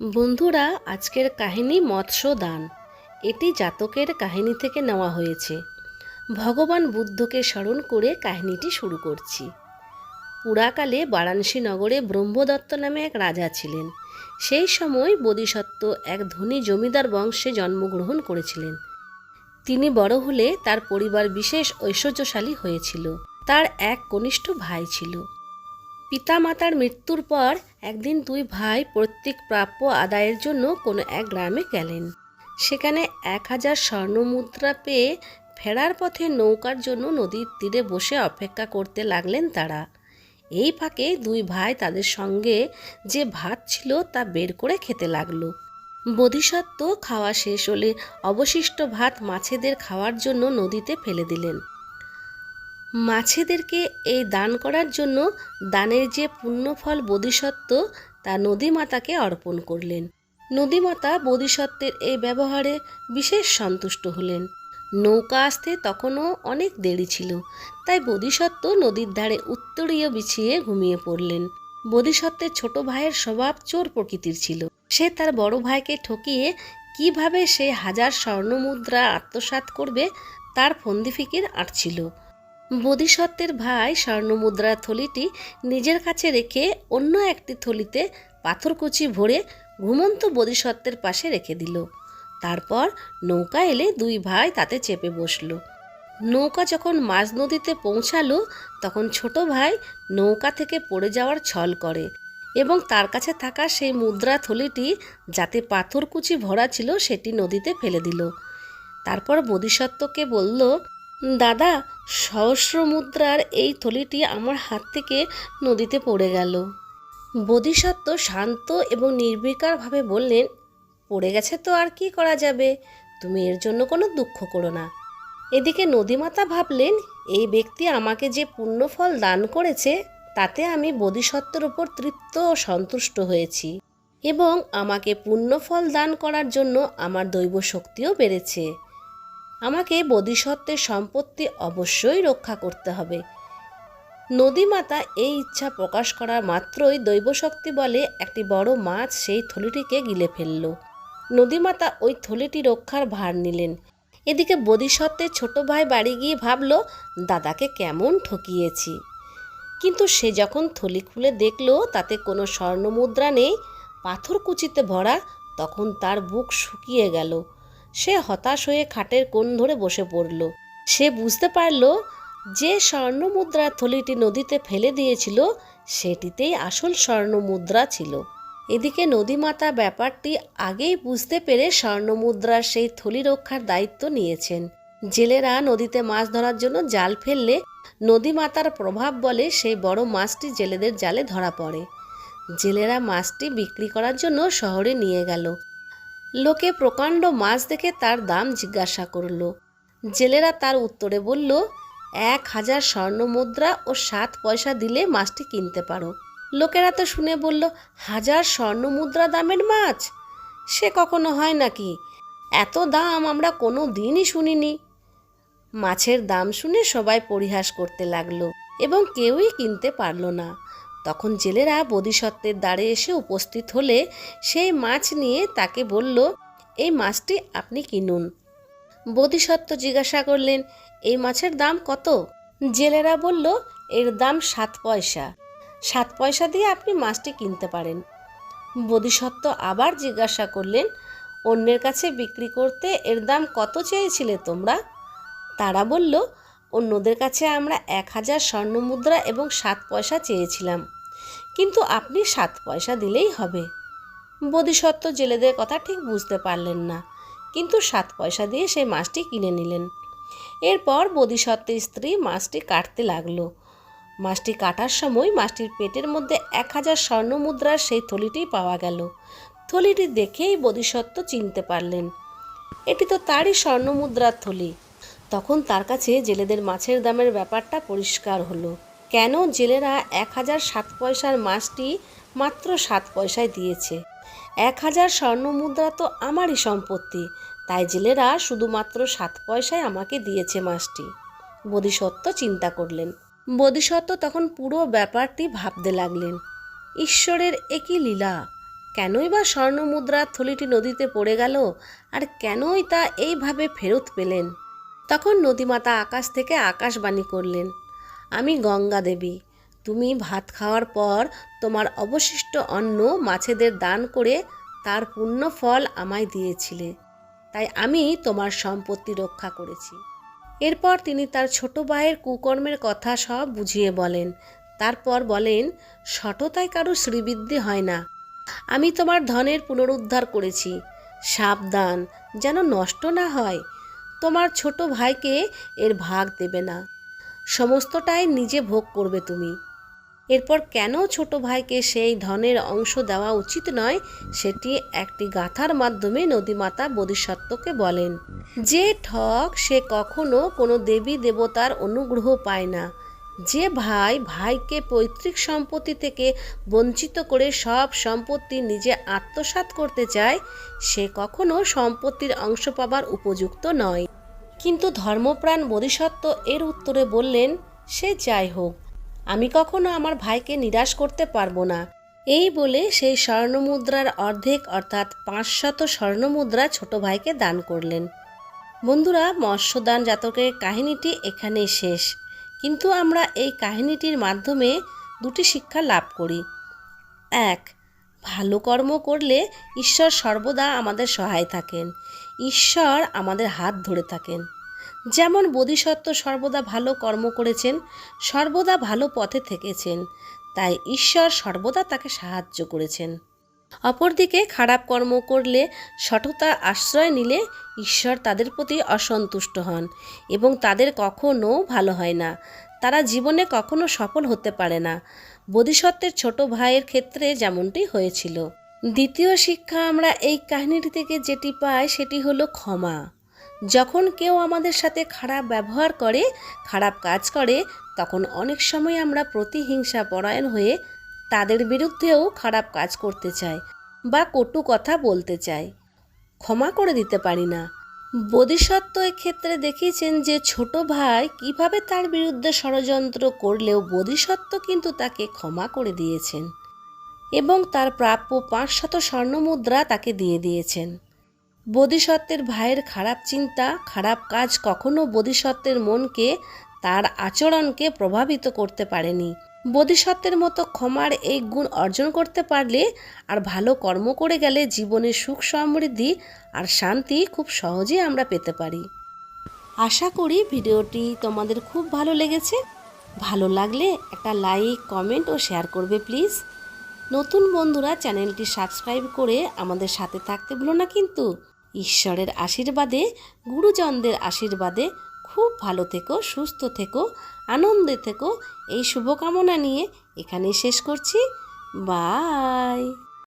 বন্ধুরা, আজকের কাহিনী মৎস্য দান এটি জাতকের কাহিনী থেকে নেওয়া হয়েছে। ভগবান বুদ্ধকে স্মরণ করে কাহিনীটি শুরু করছি। পুরাকালে বারাণসী নগরে ব্রহ্মদত্ত নামে এক রাজা ছিলেন। সেই সময় বোধিসত্ত্ব এক ধনী জমিদার বংশে জন্মগ্রহণ করেছিলেন। তিনি বড় হলে তার পরিবার বিশেষ ঐশ্বর্যশালী হয়েছিল। তার এক কনিষ্ঠ ভাই ছিল। পিতামাতার মৃত্যুর পর একদিন দুই ভাই প্রত্যেক প্রাপ্য আদায়ের জন্য কোনো এক গ্রামে গেলেন। সেখানে এক হাজার স্বর্ণমুদ্রা পেয়ে ফেরার পথে নৌকার জন্য নদীর তীরে বসে অপেক্ষা করতে লাগলেন তারা। এই ফাঁকে দুই ভাই তাদের সঙ্গে যে ভাত ছিল তা বের করে খেতে লাগল। বোধিসত্ত্ব খাওয়া শেষ হলে অবশিষ্ট ভাত মাছেদের খাওয়ার জন্য নদীতে ফেলে দিলেন। মাছেদেরকে এই দান করার জন্য দানের যে পুণ্যফল বোধিসত্ত্ব, তা নদীমাতাকে অর্পণ করলেন। নদীমাতা বোধিসত্ত্বের এই ব্যবহারে বিশেষ সন্তুষ্ট হলেন। নৌকা আসতে তখনও অনেক দেরি ছিল, তাই বোধিসত্ত্ব নদীর ধারে উত্তরীয় বিছিয়ে ঘুমিয়ে পড়লেন। বোধিসত্ত্বের ছোট ভাইয়ের স্বভাব চোর প্রকৃতির ছিল। সে তার বড় ভাইকে ঠকিয়ে কীভাবে সে হাজার স্বর্ণমুদ্রা আত্মসাৎ করবে, তার ফন্দিফিকির আঁটছিল বোধিসত্ত্বের ভাই স্বর্ণমুদ্রার থলিটি নিজের কাছে রেখে অন্য একটি থলিতে পাথরকুচি ভরে ঘুমন্ত বোধিসত্ত্বের পাশে রেখে দিল। তারপর নৌকা এলে দুই ভাই তাতে চেপে বসল। নৌকা যখন মাঝ নদীতে পৌঁছালো, তখন ছোট ভাই নৌকা থেকে পড়ে যাওয়ার ছল করে এবং তার কাছে থাকা সেই মুদ্রা থলিটি যাতে পাথরকুচি ভরা ছিল সেটি নদীতে ফেলে দিল। তারপর বোধিসত্ত্বকে বলল দাদা সহস্র মুদ্রার এই থলিটি আমার হাত থেকে নদীতে পড়ে গেল। বোধিসত্ত্ব শান্ত এবং নির্বিকারভাবে বললেন, পড়ে গেছে তো আর কি করা যাবে? তুমি এর জন্য কোনো দুঃখ করো না। এদিকে নদীমাতা ভাবলেন, এই ব্যক্তি আমাকে যে পুণ্যফল দান করেছে, তাতে আমি বোধিসত্ত্বের উপর তৃপ্ত ও সন্তুষ্ট হয়েছি এবং আমাকে পুণ্যফল দান করার জন্য আমার দৈব শক্তিও বেড়েছে। আমাকে বোধিসত্ত্বের সম্পত্তি অবশ্যই রক্ষা করতে হবে। নদীমাতা এই ইচ্ছা প্রকাশ করার মাত্রই দৈবশক্তি বলে একটি বড় মাছ সেই থলিটিকে গিলে ফেলল। নদীমাতা ওই থলিটি রক্ষার ভার নিলেন। এদিকে বোধিসত্ত্বের ছোট ভাই বাড়ি গিয়ে ভাবল, দাদাকে কেমন ঠকিয়েছি? কিন্তু সে যখন থলি খুলে দেখল, তাতে কোনো স্বর্ণমুদ্রা নেই পাথর কুচিতে ভরা, তখন তার বুক শুকিয়ে গেল। সে হতাশ হয়ে খাটের কোণ ধরে বসে পড়ল। সে বুঝতে পারল যে স্বর্ণমুদ্রার থলিটি নদীতে ফেলে দিয়েছিল, সেটিতেই আসল স্বর্ণমুদ্রা ছিল। এদিকে নদীমাতা ব্যাপারটি আগেই বুঝতে পেরে স্বর্ণমুদ্রার সেই থলি রক্ষার দায়িত্ব নিয়েছেন। জেলেরা নদীতে মাছ ধরার জন্য জাল ফেললে নদীমাতার প্রভাব বলে সেই বড় মাছটি জেলেদের জালে ধরা পড়ে। জেলেরা মাছটি বিক্রি করার জন্য শহরে নিয়ে গেল। লোকে প্রকাণ্ড মাছ দেখে তার দাম জিজ্ঞাসা করল। জেলেরা তার উত্তরে বলল, এক হাজার স্বর্ণ মুদ্রা ও সাত পয়সা দিলে মাছটি কিনতে পারো। লোকেরা তো শুনে বলল, হাজার স্বর্ণ মুদ্রা দামের মাছ? সে কখনো হয় নাকি? এত দাম আমরা কোনো দিনই শুনিনি। মাছের দাম শুনে সবাই পরিহাস করতে লাগল এবং কেউই কিনতে পারল না। তখন জেলেরা বোধিসত্ত্বের দ্বারে এসে উপস্থিত হলে সেই মাছ নিয়ে তাকে বলল, এই মাছটি আপনি কিনুন। বোধিসত্ত্ব জিজ্ঞাসা করলেন, এই মাছের দাম কত? জেলেরা বলল, এর দাম সাত পয়সা। সাত পয়সা দিয়ে আপনি মাছটি কিনতে পারেন। বোধিসত্ত্ব আবার জিজ্ঞাসা করলেন, অন্যের কাছে বিক্রি করতে এর দাম কত চেয়েছিলে তোমরা? তারা বলল, অন্যদের কাছে আমরা এক হাজার স্বর্ণমুদ্রা এবং সাত পয়সা চেয়েছিলাম। কিন্তু আপনি সাত পয়সা দিলেই হবে। বোধিসত্ত্ব জেলেদের কথা ঠিক বুঝতে পারলেন না, কিন্তু সাত পয়সা দিয়ে সেই মাছটি কিনে নিলেন। এরপর বোধিসত্ত্বের স্ত্রী মাছটি কাটতে লাগল। মাছটি কাটার সময় মাছটির পেটের মধ্যে এক হাজার স্বর্ণমুদ্রার সেই থলিটি পাওয়া গেল। থলিটি দেখেই বোধিসত্ত্ব চিনতে পারলেন। এটি তো তারই স্বর্ণমুদ্রার থলি। তখন তার কাছে জেলেদের মাছের দামের ব্যাপারটা পরিষ্কার হলো। কেন জেলেরা এক হাজার সাত পয়সার মাছটি মাত্র সাত পয়সায় দিয়েছে? এক হাজার স্বর্ণমুদ্রা তো আমারই সম্পত্তি, তাই জেলেরা শুধুমাত্র সাত পয়সায় আমাকে দিয়েছে মাছটি। বোধিসত্ত্ব চিন্তা করলেন। বোধিসত্ত্ব তখন পুরো ব্যাপারটি ভাবতে লাগলেন। ঈশ্বরের একই লীলা, কেনই বা স্বর্ণ মুদ্রার থলিটি নদীতে পড়ে গেল আর কেনই তা এইভাবে ফেরত পেলেন? তখন নদীমাতা আকাশ থেকে আকাশবাণী করলেন আমি গঙ্গা দেবী। তুমি ভাত খাওয়ার পর তোমার অবশিষ্ট অন্ন মাছেদের দান করে তার পুণ্য ফল আমায় দিয়েছিলে। তাই আমি তোমার সম্পত্তি রক্ষা করেছি। এরপর তিনি তার ছোট ভাইয়ের কুকর্মের কথা সব বুঝিয়ে বলেন। তারপর বলেন, সততায় কারও শ্রীবৃদ্ধি হয় না। আমি তোমার ধনের পুনরুদ্ধার করেছি। সাবধান, যেন নষ্ট না হয়। তোমার ছোট ভাইকে এর ভাগ দেবে না। সমস্তটাই নিজে ভোগ করবে তুমি। এরপর কেন ছোট ভাইকে সেই ধনের অংশ দেওয়া উচিত নয়, সেটি একটি গাথার মাধ্যমে নদীমাতা বোধিসত্ত্বকে বলেন। যে ঠক সে কখনো কোনো দেবী দেবতার অনুগ্রহ পায় না। যে ভাই ভাইকে পৈতৃক সম্পত্তি থেকে বঞ্চিত করে সব সম্পত্তি নিজে আত্মসাৎ করতে চায়, সে কখনো সম্পত্তির অংশ পাবার উপযুক্ত নয়। কিন্তু ধর্মপ্রাণ বোধিসত্ত্ব এর উত্তরে বললেন, সে যাই হোক, আমি কখনো আমার ভাইকে নিরাশ করতে পারব না। এই বলে সেই স্বর্ণমুদ্রার অর্ধেক অর্থাৎ পাঁচশত স্বর্ণমুদ্রা ছোট ভাইকে দান করলেন। বন্ধুরা, মৎস্যদান জাতকের কাহিনীটি এখানেই শেষ। কিন্তু আমরা এই কাহিনীটির মাধ্যমে দুটি শিক্ষা লাভ করি। এক, ভালো কর্ম করলে ঈশ্বর সর্বদা আমাদের সহায় থাকেন। ঈশ্বর আমাদের হাত ধরে থাকেন। যেমন বোধিসত্ত্ব সর্বদা ভালো কর্ম করেছেন, সর্বদা ভালো পথে থেকেছেন, তাই ঈশ্বর সর্বদা তাকে সাহায্য করেছেন। অপরদিকে খারাপ কর্ম করলে, সঠতা আশ্রয় নিলে ঈশ্বর তাদের প্রতি অসন্তুষ্ট হন এবং তাদের কখনো ভালো হয় না। তারা জীবনে কখনো সফল হতে পারে না। বোধিসত্ত্বের ছোট ভাইয়ের ক্ষেত্রে যেমনটি হয়েছিল। দ্বিতীয় শিক্ষা আমরা এই কাহিনীটি থেকে যেটি পাই সেটি হলো ক্ষমা। যখন কেউ আমাদের সাথে খারাপ ব্যবহার করে, খারাপ কাজ করে, তখন অনেক সময় আমরা প্রতিহিংসা পরায়ণ হয়ে তাদের বিরুদ্ধেও খারাপ কাজ করতে চাই বা কটু কথা বলতে চাই। ক্ষমা করে দিতে পারি না। বোধিসত্ত্ব ক্ষেত্রে দেখিয়েছেন যে ছোট ভাই কীভাবে তার বিরুদ্ধে ষড়যন্ত্র করলেও বোধিসত্ত্ব কিন্তু তাকে ক্ষমা করে দিয়েছেন। এবং তার প্রাপ্য পাঁচশত স্বর্ণমুদ্রা তাকে দিয়ে দিয়েছেন। বোধিসত্ত্বের ভাইয়ের খারাপ চিন্তা, খারাপ কাজ কখনো বোধিসত্ত্বের মনকে, তার আচরণকে প্রভাবিত করতে পারেনি। বোধিসত্ত্বের মতো ক্ষমার এই গুণ অর্জন করতে পারলে আর ভালো কর্ম করে গেলে জীবনে সুখ, সমৃদ্ধি আর শান্তি খুব সহজেই আমরা পেতে পারি। আশা করি ভিডিওটি তোমাদের খুব ভালো লেগেছে। ভালো লাগলে একটা লাইক, কমেন্ট ও শেয়ার করবে প্লিজ। নতুন বন্ধুরা চ্যানেলটি সাবস্ক্রাইব করে আমাদের সাথে থাকতে ভুলো না কিন্তু। ঈশ্বরের আশীর্বাদে, গুরুজনদের আশীর্বাদে খুব ভালো থেকো, সুস্থ থেকো, আনন্দে থেকো। এই শুভকামনা নিয়ে এখানেই শেষ করছি। বাই।